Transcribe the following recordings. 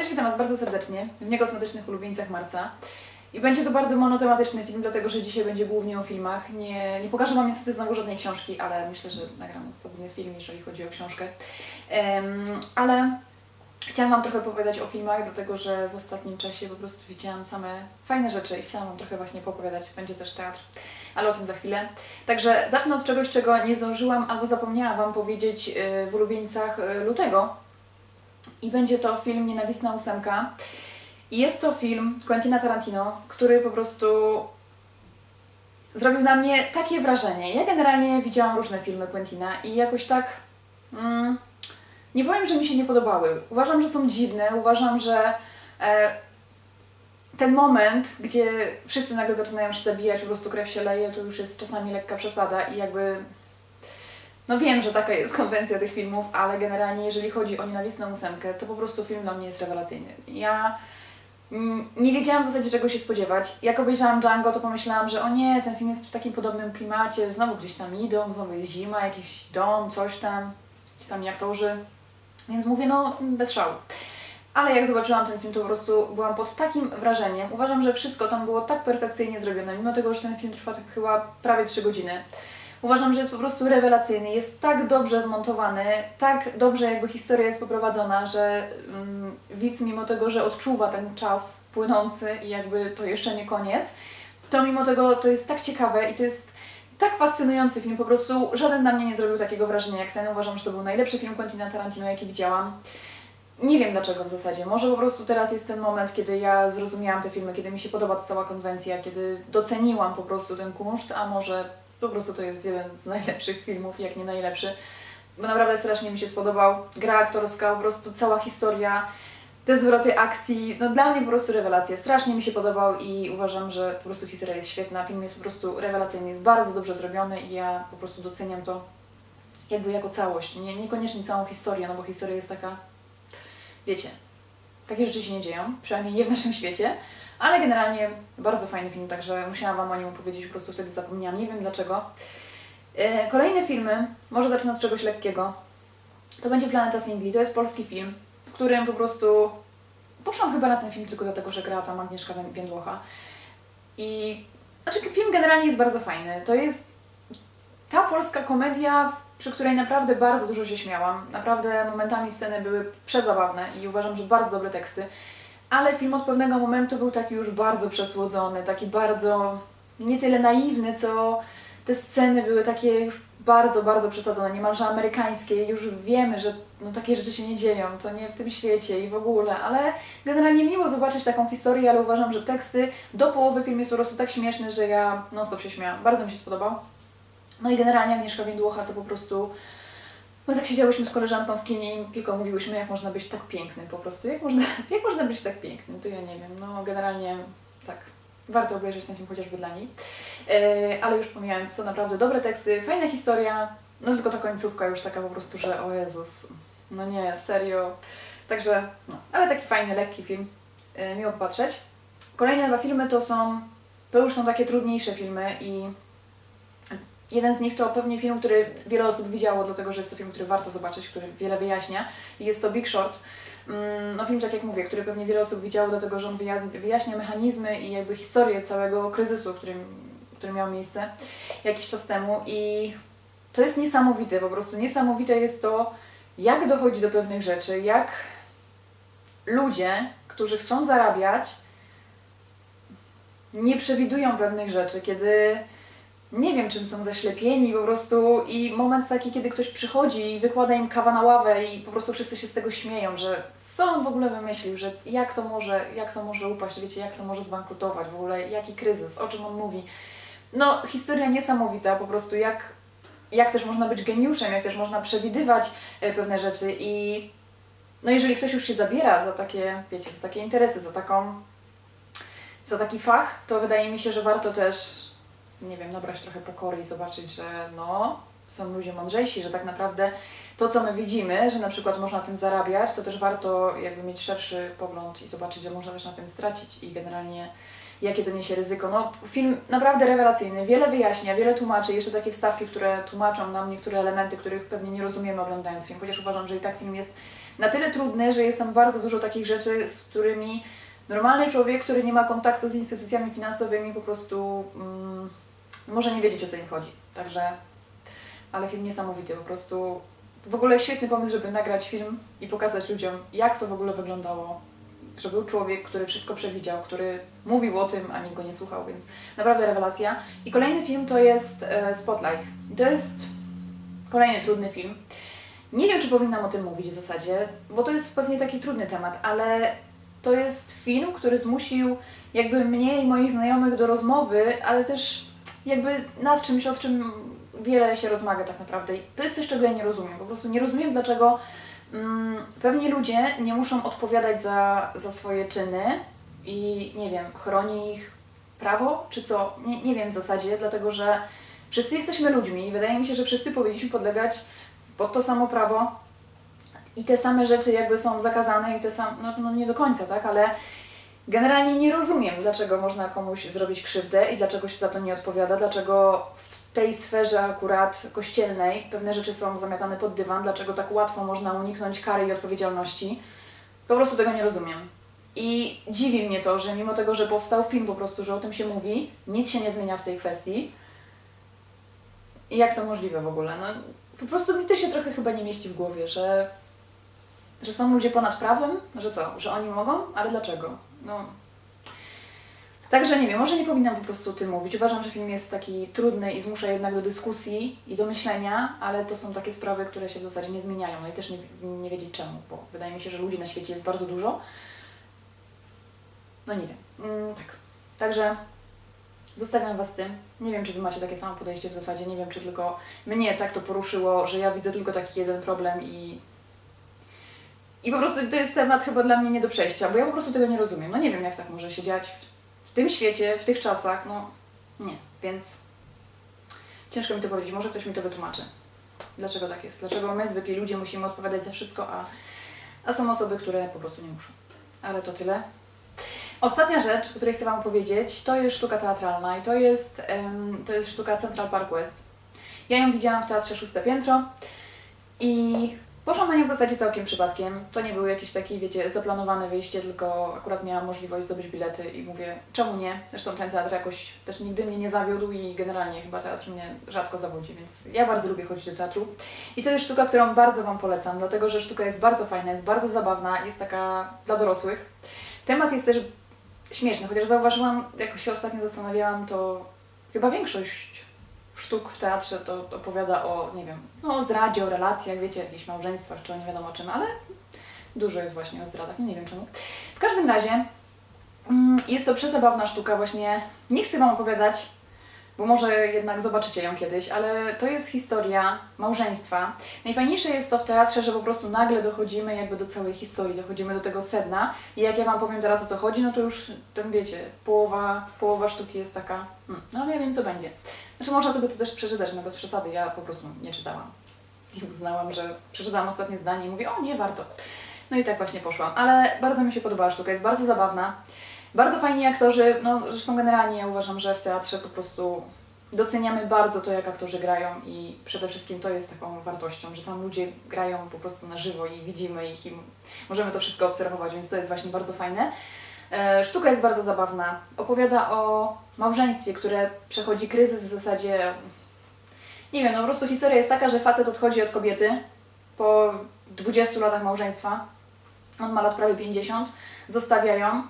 Cześć, witam Was bardzo serdecznie w niekosmetycznych ulubieńcach marca. I będzie to bardzo monotematyczny film, dlatego że dzisiaj będzie głównie o filmach. Nie, nie pokażę Wam niestety znowu żadnej książki, ale myślę, że nagram osobny film, jeżeli chodzi o książkę. Em, ale chciałam Wam trochę powiedzieć o filmach, dlatego że w ostatnim czasie po prostu widziałam same fajne rzeczy i chciałam Wam trochę właśnie popowiadać. Będzie też teatr, ale o tym za chwilę. Także zacznę od czegoś, czego nie zdążyłam albo zapomniałam Wam powiedzieć y, w ulubieńcach y, lutego. I będzie to film Nienawistna ósemka. I jest to film Quentina Tarantino, który po prostu zrobił na mnie takie wrażenie. Ja generalnie widziałam różne filmy Quentina i jakoś tak. Mm, nie powiem, że mi się nie podobały. Uważam, że są dziwne. Uważam, że e, ten moment, gdzie wszyscy nagle zaczynają się zabijać, po prostu krew się leje, to już jest czasami lekka przesada i jakby no wiem, że taka jest konwencja tych filmów, ale generalnie jeżeli chodzi o nienawistną ósemkę, to po prostu film dla mnie jest rewelacyjny. Ja nie wiedziałam w zasadzie czego się spodziewać. Jak obejrzałam Django, to pomyślałam, że o nie, ten film jest w takim podobnym klimacie, znowu gdzieś tam idą, znowu jest zima, jakiś dom, coś tam, ci sami aktorzy. Więc mówię, no bez szału. Ale jak zobaczyłam ten film, to po prostu byłam pod takim wrażeniem. Uważam, że wszystko tam było tak perfekcyjnie zrobione, mimo tego, że ten film trwa tak chyba prawie 3 godziny. Uważam, że jest po prostu rewelacyjny, jest tak dobrze zmontowany, tak dobrze jakby historia jest poprowadzona, że mm, widz mimo tego, że odczuwa ten czas płynący i jakby to jeszcze nie koniec, to mimo tego to jest tak ciekawe i to jest tak fascynujący film, po prostu żaden na mnie nie zrobił takiego wrażenia jak ten. Uważam, że to był najlepszy film Quentina Tarantino, jaki widziałam. Nie wiem dlaczego w zasadzie. Może po prostu teraz jest ten moment, kiedy ja zrozumiałam te filmy, kiedy mi się podoba ta cała konwencja, kiedy doceniłam po prostu ten kunszt, a może po prostu to jest jeden z najlepszych filmów, jak nie najlepszy. Bo naprawdę strasznie mi się spodobał. Gra aktorska, po prostu cała historia, te zwroty akcji, no dla mnie po prostu rewelacja. Strasznie mi się podobał i uważam, że po prostu historia jest świetna. Film jest po prostu rewelacyjny, jest bardzo dobrze zrobiony i ja po prostu doceniam to jakby jako całość. Nie, niekoniecznie całą historię, no bo historia jest taka, wiecie, takie rzeczy się nie dzieją, przynajmniej nie w naszym świecie. Ale generalnie bardzo fajny film, także musiałam Wam o nim opowiedzieć, po prostu wtedy zapomniałam, nie wiem dlaczego. E, Kolejne filmy, może zacznę od czegoś lekkiego. To będzie Planeta Singli, to jest polski film, w którym po prostu poszłam chyba na ten film tylko dlatego, że grała tam Agnieszka Wię- Więdłocha. I znaczy film generalnie jest bardzo fajny. To jest ta polska komedia, przy której naprawdę bardzo dużo się śmiałam. Naprawdę momentami sceny były przezabawne i uważam, że bardzo dobre teksty. Ale film od pewnego momentu był taki już bardzo przesłodzony, taki bardzo nie tyle naiwny, co te sceny były takie już bardzo, bardzo przesadzone, niemalże amerykańskie. Już wiemy, że no, takie rzeczy się nie dzieją, to nie w tym świecie i w ogóle, ale generalnie miło zobaczyć taką historię, ale uważam, że teksty do połowy film jest po prostu tak śmieszny, że ja non stop się śmiałam. Bardzo mi się spodobał. No i generalnie Agnieszka Więdłocha to po prostu My tak siedziałyśmy z koleżanką w kinie i tylko mówiłyśmy, jak można być tak piękny po prostu. Jak można, jak można być tak piękny? To ja nie wiem. No generalnie tak. Warto obejrzeć ten film chociażby dla niej. E, ale już pomijając to, naprawdę dobre teksty, fajna historia. No tylko ta końcówka już taka po prostu, że o Jezus, no nie, serio. Także, no, ale taki fajny, lekki film. E, miło popatrzeć. Kolejne dwa filmy to są, to już są takie trudniejsze filmy i Jeden z nich to pewnie film, który wiele osób widziało, dlatego że jest to film, który warto zobaczyć, który wiele wyjaśnia. I jest to Big Short. Mm, No film, tak jak mówię, który pewnie wiele osób widziało, dlatego że on wyjaśnia, mechanizmy i jakby historię całego kryzysu, który, który miał miejsce jakiś czas temu. I to jest niesamowite, po prostu niesamowite jest to, jak dochodzi do pewnych rzeczy, jak ludzie, którzy chcą zarabiać, nie przewidują pewnych rzeczy, kiedy nie wiem, czym są zaślepieni po prostu i moment taki, kiedy ktoś przychodzi i wykłada im kawa na ławę i po prostu wszyscy się z tego śmieją, że co on w ogóle wymyślił, że jak to może, jak to może upaść, wiecie, jak to może zbankrutować, w ogóle jaki kryzys, o czym on mówi. No, historia niesamowita, po prostu jak, jak też można być geniuszem, jak też można przewidywać e, pewne rzeczy i no jeżeli ktoś już się zabiera za takie, wiecie, za takie interesy, za taką, za taki fach, to wydaje mi się, że warto też nie wiem, nabrać trochę pokory i zobaczyć, że no, są ludzie mądrzejsi, że tak naprawdę to, co my widzimy, że na przykład można tym zarabiać, to też warto jakby mieć szerszy pogląd i zobaczyć, że można też na tym stracić i generalnie jakie to niesie ryzyko. No, film naprawdę rewelacyjny, wiele wyjaśnia, wiele tłumaczy, jeszcze takie wstawki, które tłumaczą nam niektóre elementy, których pewnie nie rozumiemy oglądając film, chociaż uważam, że i tak film jest na tyle trudny, że jest tam bardzo dużo takich rzeczy, z którymi normalny człowiek, który nie ma kontaktu z instytucjami finansowymi, po prostu mm, może nie wiedzieć o co im chodzi. Także, ale film niesamowity, po prostu w ogóle świetny pomysł, żeby nagrać film i pokazać ludziom, jak to w ogóle wyglądało. Że był człowiek, który wszystko przewidział, który mówił o tym, a nikt go nie słuchał, więc naprawdę rewelacja. I kolejny film to jest e, Spotlight. To jest kolejny trudny film. Nie wiem, czy powinnam o tym mówić w zasadzie, bo to jest pewnie taki trudny temat, ale to jest film, który zmusił jakby mnie i moich znajomych do rozmowy, ale też jakby nad czymś, o czym wiele się rozmawia tak naprawdę. I to jest coś, czego ja nie rozumiem. Po prostu nie rozumiem, dlaczego mm, pewni ludzie nie muszą odpowiadać za, za swoje czyny i nie wiem, chroni ich prawo, czy co? Nie, nie wiem w zasadzie, dlatego że wszyscy jesteśmy ludźmi i wydaje mi się, że wszyscy powinniśmy podlegać pod to samo prawo i te same rzeczy jakby są zakazane i te same, no, no nie do końca, tak, ale generalnie nie rozumiem, dlaczego można komuś zrobić krzywdę i dlaczego się za to nie odpowiada, dlaczego w tej sferze akurat kościelnej pewne rzeczy są zamiatane pod dywan, dlaczego tak łatwo można uniknąć kary i odpowiedzialności. Po prostu tego nie rozumiem. I dziwi mnie to, że mimo tego, że powstał film po prostu, że o tym się mówi, nic się nie zmienia w tej kwestii. I jak to możliwe w ogóle? No, po prostu mi to się trochę chyba nie mieści w głowie, że, że są ludzie ponad prawem, że co, że oni mogą, ale dlaczego? No. Także nie wiem, może nie powinnam po prostu o tym mówić. Uważam, że film jest taki trudny i zmusza jednak do dyskusji i do myślenia, ale to są takie sprawy, które się w zasadzie nie zmieniają. No i też nie, nie wiedzieć czemu, bo wydaje mi się, że ludzi na świecie jest bardzo dużo. No nie wiem. Mm, tak. Także Zostawiam Was z tym. Nie wiem, czy Wy macie takie samo podejście w zasadzie. Nie wiem, czy tylko mnie tak to poruszyło, że ja widzę tylko taki jeden problem i. I po prostu to jest temat chyba dla mnie nie do przejścia, bo ja po prostu tego nie rozumiem. No nie wiem, jak tak może się dziać w, w tym świecie, w tych czasach. No nie, więc ciężko mi to powiedzieć. Może ktoś mi to wytłumaczy. Dlaczego tak jest? Dlaczego my, zwykli ludzie, musimy odpowiadać za wszystko, a, a są osoby, które po prostu nie muszą. Ale to tyle. Ostatnia rzecz, o której chcę Wam powiedzieć, to jest sztuka teatralna i to jest, um, to jest sztuka Central Park West. Ja ją widziałam w Teatrze Szóste Piętro i poszłam na nią w zasadzie całkiem przypadkiem. To nie był jakieś takie, wiecie, zaplanowane wyjście, tylko akurat miałam możliwość zdobyć bilety i mówię, czemu nie? Zresztą ten teatr jakoś też nigdy mnie nie zawiódł i generalnie chyba teatr mnie rzadko zawodzi, więc ja bardzo lubię chodzić do teatru. I to jest sztuka, którą bardzo Wam polecam, dlatego że sztuka jest bardzo fajna, jest bardzo zabawna, jest taka dla dorosłych. Temat jest też śmieszne, chociaż zauważyłam, jak się ostatnio zastanawiałam, to chyba większość sztuk w teatrze to opowiada o, nie wiem, no o zdradzie, o relacjach, wiecie, jakichś małżeństwach, czy o nie wiadomo czym, ale dużo jest właśnie o zdradach, no nie wiem czemu. W każdym razie mm, jest to przezabawna sztuka właśnie, nie chcę Wam opowiadać bo może jednak zobaczycie ją kiedyś, ale to jest historia małżeństwa. Najfajniejsze jest to w teatrze, że po prostu nagle dochodzimy jakby do całej historii, dochodzimy do tego sedna i jak ja Wam powiem teraz o co chodzi, no to już ten wiecie, połowa, połowa sztuki jest taka, hmm, no ale ja wiem co będzie. Znaczy można sobie to też przeczytać, no bez przesady, ja po prostu nie czytałam. I uznałam, że przeczytałam ostatnie zdanie i mówię, o nie, warto. No i tak właśnie poszłam, ale bardzo mi się podobała sztuka, jest bardzo zabawna. Bardzo fajni aktorzy, no zresztą generalnie ja uważam, że w teatrze po prostu doceniamy bardzo to, jak aktorzy grają i przede wszystkim to jest taką wartością, że tam ludzie grają po prostu na żywo i widzimy ich i możemy to wszystko obserwować, więc to jest właśnie bardzo fajne. E, sztuka jest bardzo zabawna. Opowiada o małżeństwie, które przechodzi kryzys w zasadzie. Nie wiem, no po prostu historia jest taka, że facet odchodzi od kobiety po 20 latach małżeństwa. On ma lat prawie 50, zostawia ją.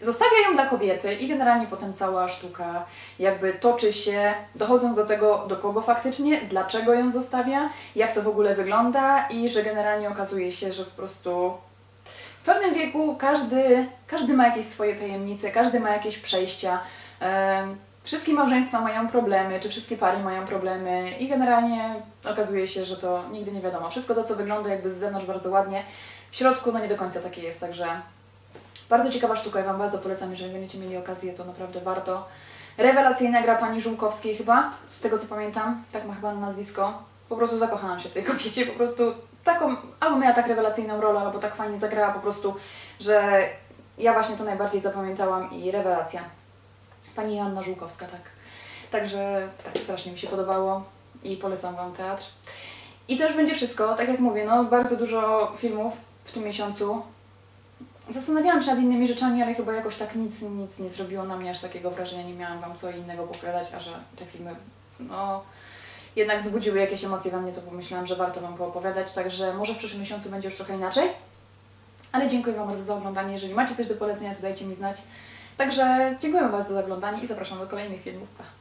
Zostawia ją dla kobiety i generalnie potem cała sztuka jakby toczy się, dochodząc do tego, do kogo faktycznie, dlaczego ją zostawia, jak to w ogóle wygląda i że generalnie okazuje się, że po prostu pewnym wieku każdy, każdy ma jakieś swoje tajemnice, każdy ma jakieś przejścia. Wszystkie małżeństwa mają problemy, czy wszystkie pary mają problemy i generalnie okazuje się, że to nigdy nie wiadomo. Wszystko to, co wygląda jakby z zewnątrz bardzo ładnie, w środku no nie do końca takie jest, także bardzo ciekawa sztuka, ja Wam bardzo polecam, jeżeli będziecie mieli okazję, to naprawdę warto. Rewelacyjna gra pani Żółkowskiej chyba, z tego co pamiętam, tak ma chyba nazwisko. Po prostu zakochałam się w tej kobiecie, po prostu taką, albo miała tak rewelacyjną rolę, albo tak fajnie zagrała po prostu, że ja właśnie to najbardziej zapamiętałam i rewelacja. Pani Joanna Żółkowska, tak. Także tak strasznie mi się podobało i polecam Wam teatr. I to już będzie wszystko. Tak jak mówię, no bardzo dużo filmów w tym miesiącu. Zastanawiałam się nad innymi rzeczami, ale chyba jakoś tak nic, nic nie zrobiło na mnie aż takiego wrażenia. Nie miałam Wam co innego opowiadać, a że te filmy, no jednak wzbudziły jakieś emocje we mnie, to pomyślałam, że warto Wam poopowiadać. Także może w przyszłym miesiącu będzie już trochę inaczej. Ale dziękuję Wam bardzo za oglądanie. Jeżeli macie coś do polecenia, to dajcie mi znać. Także dziękuję bardzo za oglądanie i zapraszam do kolejnych filmów. Pa!